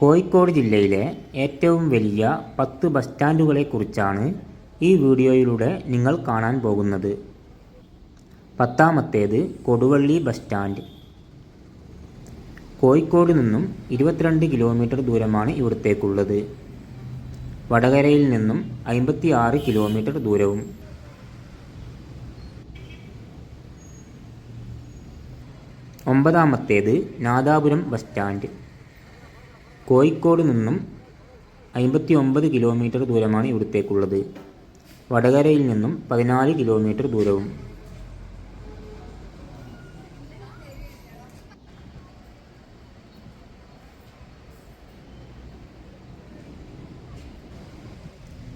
കോഴിക്കോട് ജില്ലയിലെ ഏറ്റവും വലിയ പത്ത് ബസ് സ്റ്റാൻഡുകളെക്കുറിച്ചാണ് ഈ വീഡിയോയിലൂടെ നിങ്ങൾ കാണാൻ പോകുന്നത്. പത്താമത്തേത് കൊടുവള്ളി ബസ് സ്റ്റാൻഡ്. കോഴിക്കോട് നിന്നും ഇരുപത്തിരണ്ട് കിലോമീറ്റർ ദൂരമാണ് ഇവിടത്തേക്കുള്ളത്. വടകരയിൽ നിന്നും അമ്പത്തി ആറ് കിലോമീറ്റർ ദൂരവും. ഒമ്പതാമത്തേത് നാദാപുരം ബസ് സ്റ്റാൻഡ്. കോഴിക്കോട് നിന്നും അമ്പത്തി ഒമ്പത് കിലോമീറ്റർ ദൂരമാണ് ഇവിടത്തേക്കുള്ളത്. വടകരയിൽ നിന്നും പതിനാല് കിലോമീറ്റർ ദൂരവും.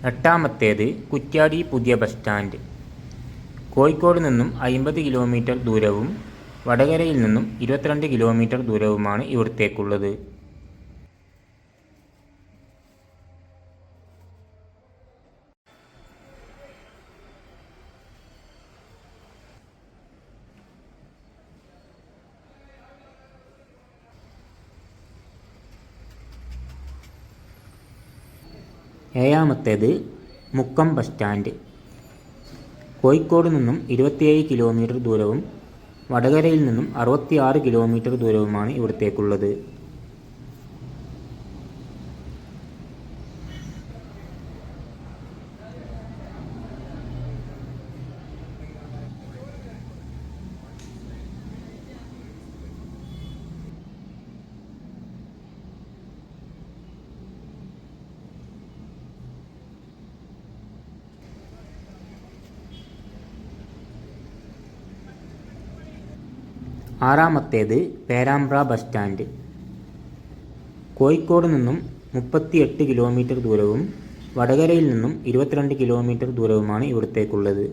എട്ടാമത്തേത് കുറ്റ്യാടി പുതിയ ബസ് സ്റ്റാൻഡ്. കോഴിക്കോട് നിന്നും അമ്പത് കിലോമീറ്റർ ദൂരവും വടകരയിൽ നിന്നും ഇരുപത്തിരണ്ട് കിലോമീറ്റർ ദൂരവുമാണ് ഇവിടത്തേക്കുള്ളത്. ഏഴാമത്തേത് മുക്കം ബസ് സ്റ്റാൻഡ്. കോഴിക്കോട് നിന്നും ഇരുപത്തിയേഴ് കിലോമീറ്റർ ദൂരവും വടകരയിൽ നിന്നും അറുപത്തിയാറ് കിലോമീറ്റർ ദൂരവുമാണ് ഇവിടത്തേക്കുള്ളത്. ആറാമത്തേത് പേരാമ്പ്ര ബസ് സ്റ്റാൻഡ്. കോഴിക്കോട് നിന്നും മുപ്പത്തിയെട്ട് കിലോമീറ്റർ ദൂരവും വടകരയിൽ നിന്നും ഇരുപത്തിരണ്ട് കിലോമീറ്റർ ദൂരവുമാണ് ഇവിടത്തേക്കുള്ളത്.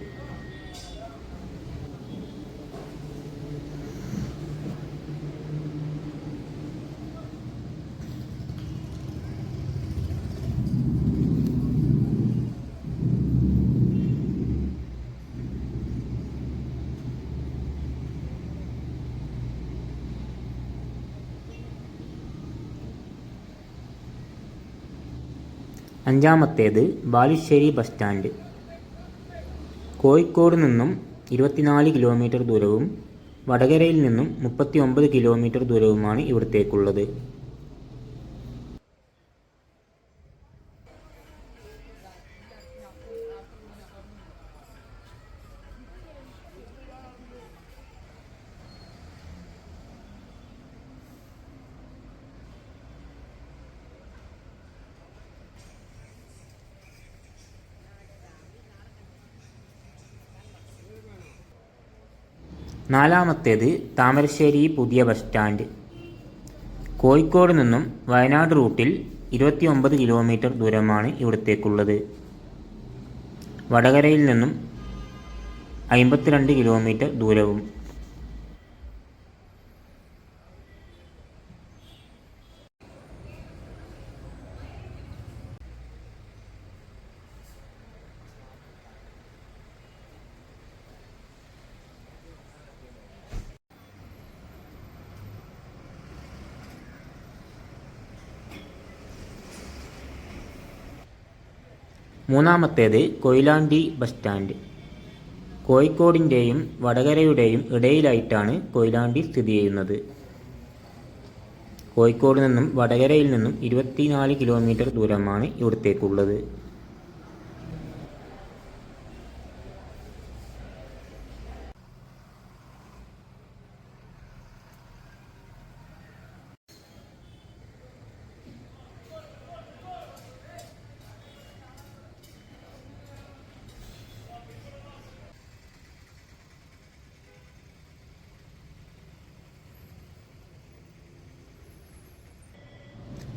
അഞ്ചാമത്തേത് ബാലുശ്ശേരി ബസ് സ്റ്റാൻഡ്. കോഴിക്കോട് നിന്നും ഇരുപത്തിനാല് കിലോമീറ്റർ ദൂരവും വടകരയിൽ നിന്നും മുപ്പത്തി ഒമ്പത് കിലോമീറ്റർ ദൂരവുമാണ് ഇവിടത്തേക്കുള്ളത്. നാലാമത്തേത് താമരശ്ശേരി പുതിയ ബസ് സ്റ്റാൻഡ്. കോഴിക്കോട് നിന്നും വയനാട് റൂട്ടിൽ ഇരുപത്തി ഒമ്പത് കിലോമീറ്റർ ദൂരമാണ് ഇവിടത്തേക്കുള്ളത്. വടകരയിൽ നിന്നും അമ്പത്തിരണ്ട് കിലോമീറ്റർ ദൂരവും. മൂന്നാമത്തേത് കൊയിലാണ്ടി ബസ് സ്റ്റാൻഡ്. കോഴിക്കോടിന്റെയും വടകരയുടെയും ഇടയിലായിട്ടാണ് കൊയിലാണ്ടി സ്ഥിതി ചെയ്യുന്നത്. കോഴിക്കോട് നിന്നും വടകരയിൽ നിന്നും ഇരുപത്തിനാല് കിലോമീറ്റർ ദൂരമാണ് ഇവിടത്തേക്കുള്ളത്.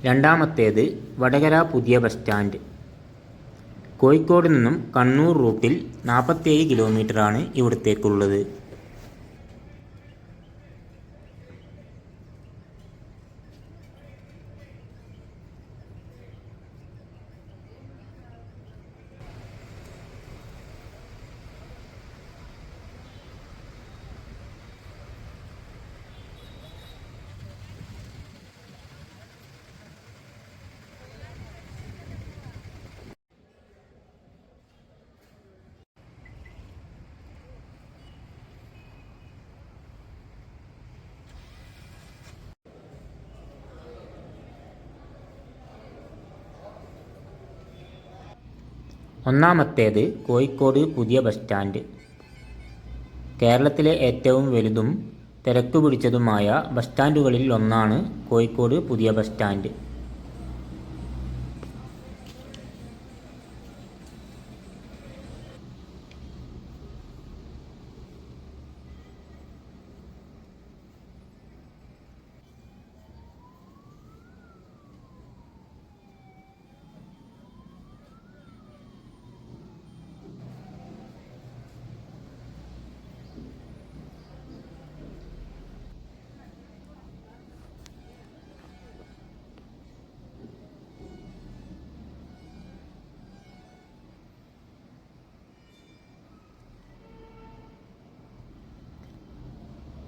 രണ്ടാമത്തേത് വടകര പുതിയ ബസ് സ്റ്റാൻഡ്. കോഴിക്കോട് നിന്നും കണ്ണൂർ റൂട്ടിൽ നാൽപ്പത്തേഴ് കിലോമീറ്ററാണ് ഇവിടത്തേക്കുള്ളത്. ഒന്നാമത്തേത് കോഴിക്കോട് പുതിയ ബസ് സ്റ്റാൻഡ്. കേരളത്തിലെ ഏറ്റവും വലുതും തിരക്ക് പിടിച്ചതുമായ ബസ് സ്റ്റാൻഡുകളിൽ ഒന്നാണ് കോഴിക്കോട് പുതിയ ബസ് സ്റ്റാൻഡ്.